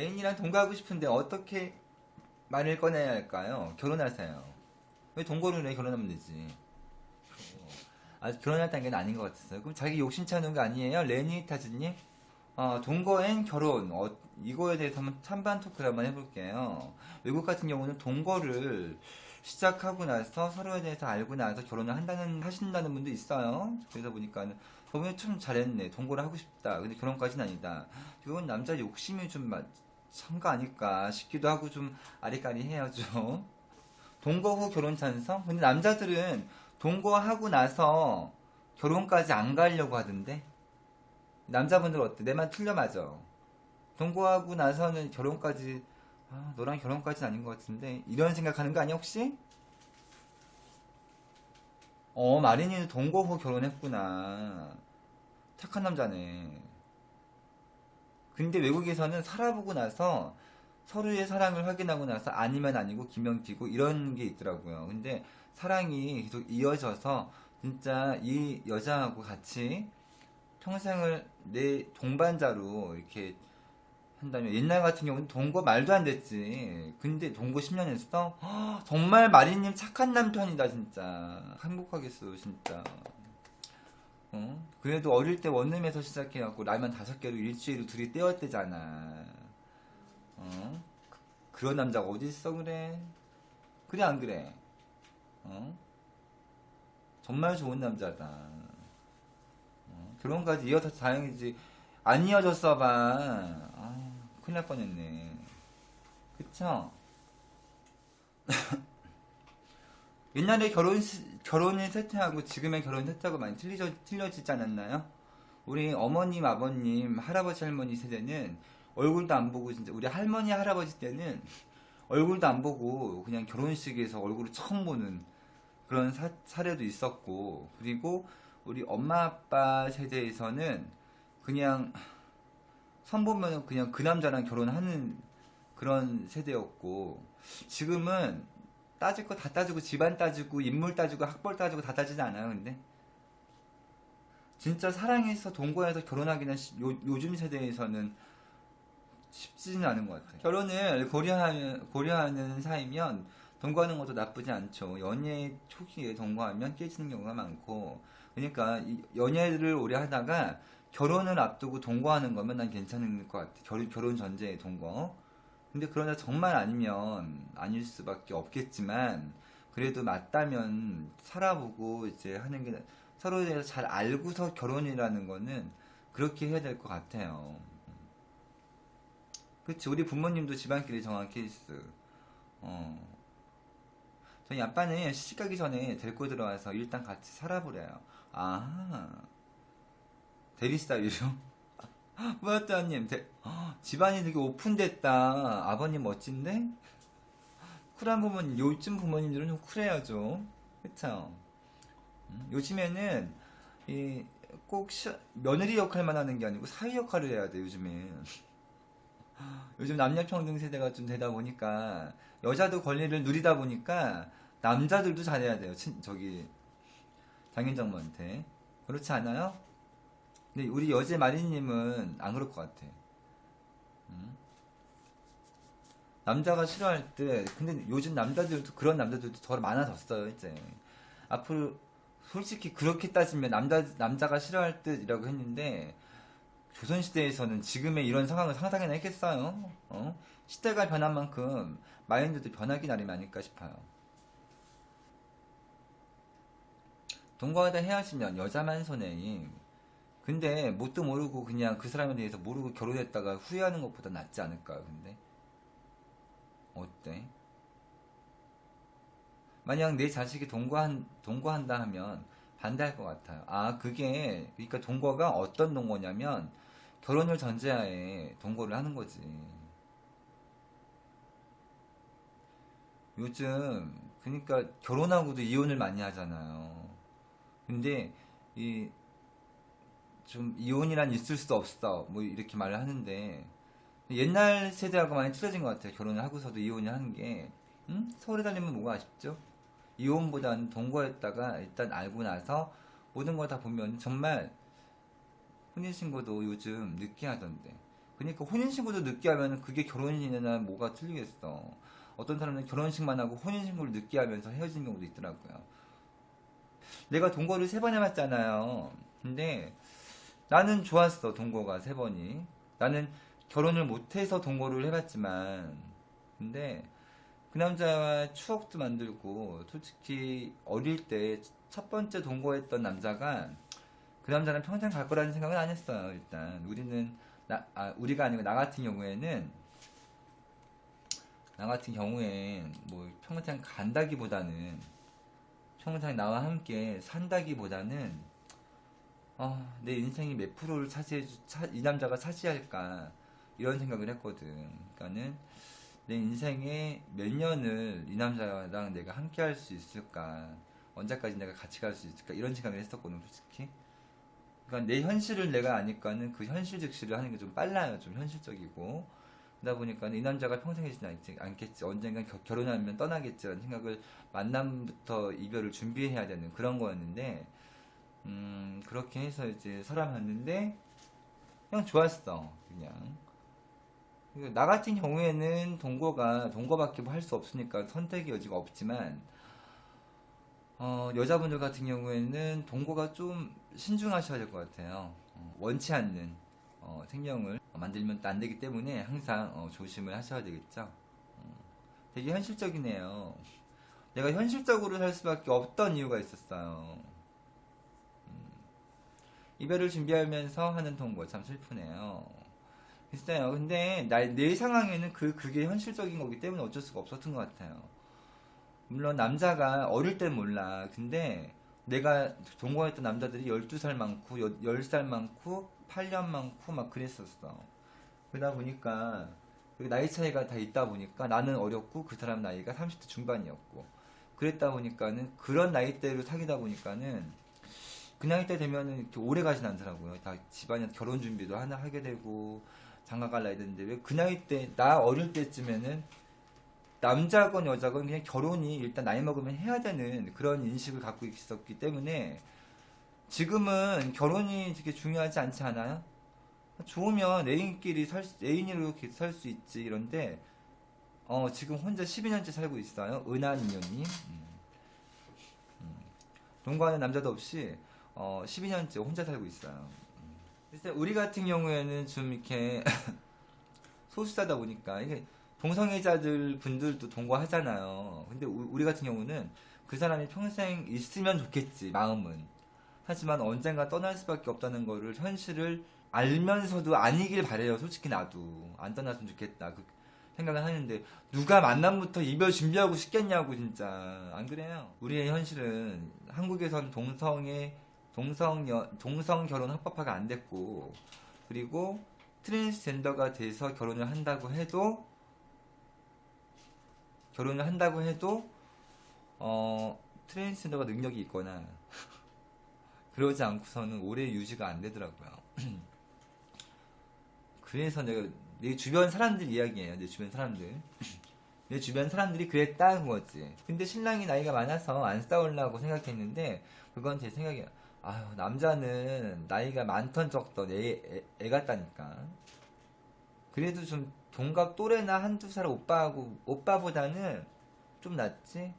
애인이랑 동거하고 싶은데 어떻게 말을 꺼내야 할까요? 결혼하세요. 왜 동거를 해? 결혼하면 되지. 어, 아직 결혼할 단계는 아닌 것 같았어요. 그럼 자기 욕심 차는 거 아니에요? 레니타즈님? 어, 동거엔 결혼. 어, 이거에 대해서 한번 찬반 토크를 한번 해볼게요. 외국 같은 경우는 동거를 시작하고 나서 서로에 대해서 알고 나서 결혼을 한다는, 하신다는 분도 있어요. 그러다 보니까는, 저번에 참 잘했네. 동거를 하고 싶다. 근데 결혼까지는 아니다. 이건 남자 욕심이 좀 마- 참가 아닐까 싶기도 하고 좀 아리까리 해요, 좀. 동거 후 결혼 찬성? 근데 남자들은 동거하고 나서 결혼까지 안 가려고 하던데? 남자분들 어때? 내 말 틀려 맞아. 동거하고 나서는 결혼까지, 아, 너랑 결혼까지는 아닌 것 같은데? 이런 생각하는 거 아니야, 혹시? 어, 마린이는 동거 후 결혼했구나. 착한 남자네. 근데 외국에서는 살아보고 나서 서로의 사랑을 확인하고 나서 아니면 아니고 기명지고 이런 게 있더라고요. 근데 사랑이 계속 이어져서 진짜 이 여자하고 같이 평생을 내 동반자로 이렇게 한다면 옛날 같은 경우는 동거 말도 안 됐지. 근데 동거 10년 했어? 헉, 정말 마리님 착한 남편이다 진짜. 행복하겠어 진짜. 어? 그래도 어릴 때 원룸에서 시작해갖고 라면 다섯 개로 일주일을 둘이 때웠대잖아. 어? 그- 그런 남자가 어디 있어 그래? 그래 안 그래? 어? 정말 좋은 남자다. 어? 결혼까지 이어서 다행이지. 안 이어졌어 봐. 아, 큰일 날 뻔했네. 그쵸? 옛날에 결혼, 결혼을 세태하고 지금의 결혼 세태하고 많이 틀리져, 틀려지지 않았나요? 우리 어머님, 아버님, 할아버지, 할머니 세대는 얼굴도 안 보고, 진짜, 우리 할머니, 할아버지 때는 얼굴도 안 보고 그냥 결혼식에서 얼굴을 처음 보는 그런 사, 사례도 있었고, 그리고 우리 엄마, 아빠 세대에서는 그냥 선 보면 그냥 그 남자랑 결혼하는 그런 세대였고, 지금은 따질 거 다 따지고 집안 따지고 인물 따지고 학벌 따지고 다 따지지 않아요 근데. 진짜 사랑해서 동거해서 결혼하기는 시- 요, 요즘 세대에서는 쉽지는 않은 것 같아요. 결혼을 고려하는, 고려하는 사이면 동거하는 것도 나쁘지 않죠. 연애 초기에 동거하면 깨지는 경우가 많고. 그러니까 이 연애를 오래 하다가 결혼을 앞두고 동거하는 거면 난 괜찮은 것 같아. 결혼, 결혼 전제의 동거 근데 그러나 정말 아니면 아닐 수밖에 없겠지만 그래도 맞다면 살아보고 이제 하는 게 서로에 대해서 잘 알고서 결혼이라는 거는 그렇게 해야 될 것 같아요. 그치 우리 부모님도 집안끼리 정한 케이스. 어. 저희 아빠는 시집 가기 전에 데리고 들어와서 일단 같이 살아보래요. 아 대리 스타일이죠? 뭐였다님? 집안이 되게 오픈됐다. 아버님 멋진데? 쿨한 부모님 요즘 부모님들은 좀 쿨해요 좀 그쵸? 음, 요즘에는 이꼭 며느리 역할만 하는 게 아니고 사위 역할을 해야 돼 요즘엔. 요즘 남녀평등 세대가 좀 되다 보니까 여자도 권리를 누리다 보니까 남자들도 잘해야 돼요 친, 저기 장인정모한테. 그렇지 않아요? 근데 우리 여제 마리님은 안 그럴 것 같아. 음? 남자가 싫어할 때, 근데 요즘 남자들도 그런 남자들도 더 많아졌어요 이제. 앞으로 솔직히 그렇게 따지면 남자 남자가 싫어할 듯이라고 했는데 조선 시대에서는 지금의 이런 상황을 상상이나 했겠어요? 어? 시대가 변한 만큼 마인드도 변하기 나름이 아닐까 싶어요. 동거하다 헤어지면 여자만 손해임. 근데 뭣도 모르고 그냥 그 사람에 대해서 모르고 결혼했다가 후회하는 것보다 낫지 않을까요, 근데? 어때? 만약 내 자식이 동거한, 동거한다 하면 반대할 것 같아요. 아, 그게, 그러니까 동거가 어떤 동거냐면 결혼을 전제하에 동거를 하는 거지. 요즘, 그러니까 결혼하고도 이혼을 많이 하잖아요. 근데, 이, 좀 이혼이란 있을 수도 없어 뭐 이렇게 말을 하는데 옛날 세대하고 많이 틀어진 것 같아요 결혼을 하고서도 이혼을 하는 게 응? 서울에 살려면 뭐가 아쉽죠 이혼보다는 동거했다가 일단 알고 나서 모든 걸 다 보면 정말 혼인신고도 요즘 늦게 하던데 그러니까 혼인신고도 늦게 하면 그게 결혼이나 뭐가 틀리겠어. 어떤 사람은 결혼식만 하고 혼인신고를 늦게 하면서 헤어지는 경우도 있더라고요. 내가 동거를 세 번 해봤잖아요. 근데 나는 좋았어, 동거가 세 번이. 나는 결혼을 못해서 동거를 해봤지만, 근데 그 남자와 추억도 만들고, 솔직히 어릴 때 첫 번째 동거했던 남자가 그 남자는 평생 갈 거라는 생각은 안 했어요, 일단. 우리는, 나, 아, 우리가 아니고 나 같은 경우에는, 나 같은 경우엔 뭐 평생 간다기보다는 평생 나와 함께 산다기보다는 아, 내 인생이 몇 프로를 차지해 주, 차, 이 남자가 차지할까 이런 생각을 했거든. 그러니까는 내 인생의 몇 년을 이 남자랑 내가 함께 할 수 있을까 언제까지 내가 같이 갈 수 있을까 이런 생각을 했었거든 솔직히. 그러니까 내 현실을 내가 아니까는 그 현실 즉시를 하는 게 좀 빨라요. 좀 현실적이고. 그러다 보니까 이 남자가 평생 해지지 않겠지, 않겠지. 언젠간 겨- 결혼하면 떠나겠지라는 생각을 만남부터 이별을 준비해야 되는 그런 거였는데, 음, 그렇게 해서 이제 살아봤는데, 그냥 좋았어. 그냥. 나 같은 경우에는 동거가, 동거밖에 할수 없으니까 선택의 여지가 없지만, 어, 여자분들 같은 경우에는 동거가 좀 신중하셔야 될 것 같아요. 어, 원치 않는 어, 생명을 만들면 안 되기 때문에 항상 어, 조심을 하셔야 되겠죠. 어, 되게 현실적이네요. 내가 현실적으로 살 수밖에 없던 이유가 있었어요. 음, 이별을 준비하면서 하는 동거 참 슬프네요. 글쎄요. 근데 나, 내 상황에는 그 그게 현실적인 거기 때문에 어쩔 수가 없었던 것 같아요. 물론 남자가 어릴 땐 몰라. 근데 내가 동거했던 남자들이 12살 많고 10살 많고 8년 많고 막 그랬었어. 그러다 보니까 그 나이 차이가 다 있다 보니까 나는 어렸고 그 사람 나이가 30대 중반이었고 그랬다 보니까는 그런 나이대로 사귀다 보니까는 그 나이 때 되면은 이렇게 오래 가진 않더라고요. 다 집안에 결혼 준비도 하나 하게 되고 장가 갈 나이 됐는데 왜 그 나이 때 나 어릴 때쯤에는 남자건 여자건 그냥 결혼이 일단 나이 먹으면 해야 되는 그런 인식을 갖고 있었기 때문에 지금은 결혼이 되게 중요하지 않지 않아요? 좋으면 애인끼리 살, 수- 애인으로 살 수 있지 이런데 어 지금 혼자 12년째 살고 있어요 인연님 음. 음. 동거하는 남자도 없이 어 12년째 혼자 살고 있어요 음. 글쎄 우리 같은 경우에는 좀 이렇게 소수자다 보니까 이게 동성애자들 분들도 동거하잖아요. 근데 우- 우리 같은 경우는 그 사람이 평생 있으면 좋겠지 마음은. 하지만 언젠가 떠날 수밖에 없다는 거를 현실을 알면서도 아니길 바래요. 솔직히 나도 안 떠났으면 좋겠다. 그 생각을 하는데 누가 만남부터 이별 준비하고 싶겠냐고 진짜 안 그래요. 우리의 현실은 한국에선 동성애 동성 여, 동성 결혼 합법화가 안 됐고 그리고 트랜스젠더가 돼서 결혼을 한다고 해도 결혼을 한다고 해도 어 트랜스젠더가 능력이 있거나 그러지 않고서는 오래 유지가 안 되더라고요. 그래서 내가 내 주변 사람들 이야기예요. 내 주변 사람들. 내 주변 사람들이 그랬다는 거지. 근데 신랑이 나이가 많아서 안 싸우려고 생각했는데 그건 제 생각이야. 아유 남자는 나이가 많던 적던 애, 애, 애 같다니까. 그래도 좀 동갑 또래나 한두 살 오빠하고 오빠보다는 좀 낫지.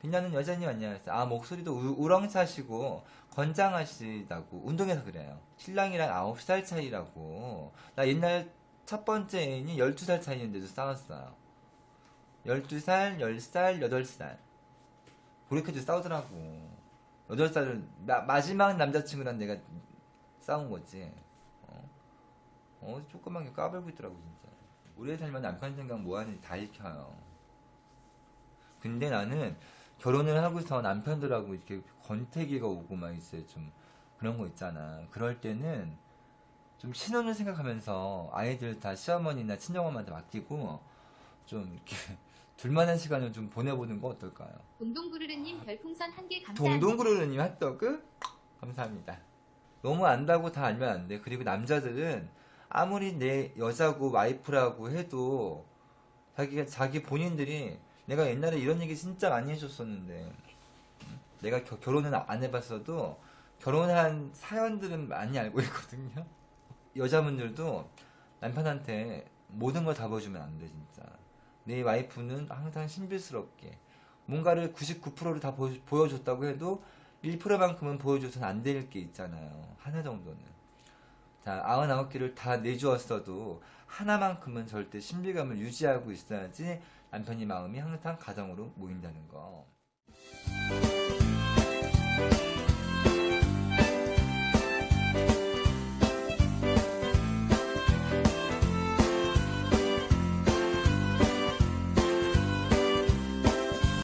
빛나는 여자님 안녕하세요. 아 목소리도 우, 우렁차시고 건장하시다고 운동해서 그래요. 신랑이랑 9살 차이라고. 나 옛날 첫 번째 애인이 12살 차이인데도 싸웠어요. 12살, 10살, 8살. 그렇게도 싸우더라고. 8살은 마지막 남자친구랑 내가 싸운 거지. 어, 어 조그맣게 까불고 있더라고 진짜. 오래 살면 남편 생각 뭐 하는지 다 읽혀요. 근데 나는 결혼을 하고서 남편들하고 이렇게 권태기가 오고 막 있어요. 좀 그런 거 있잖아. 그럴 때는 좀 신혼을 생각하면서 아이들 다 시어머니나 친정엄마한테 맡기고 좀 이렇게 둘만한 시간을 좀 보내보는 거 어떨까요? 동동구르르님 별풍선 한 개 감사합니다. 동동구르르님 핫도그 감사합니다. 너무 안다고 다 알면 안 돼. 그리고 남자들은 아무리 내 여자고 와이프라고 해도 자기가 자기 본인들이 내가 옛날에 이런 얘기 진짜 많이 해줬었는데 음, 내가 겨- 결혼은 안 해봤어도 결혼한 사연들은 많이 알고 있거든요. 여자분들도 남편한테 모든 걸 다 보여주면 안 돼, 진짜. 내 와이프는 항상 신비스럽게 뭔가를 99%를 다 보, 보여 줬다고 해도 1%만큼은 보여줘서는 안 될 게 있잖아요. 하나 정도는. 자, 99개를 다 내주었어도 하나만큼은 절대 신비감을 유지하고 있어야지 남편이 마음이 항상 가정으로 모인다는 거.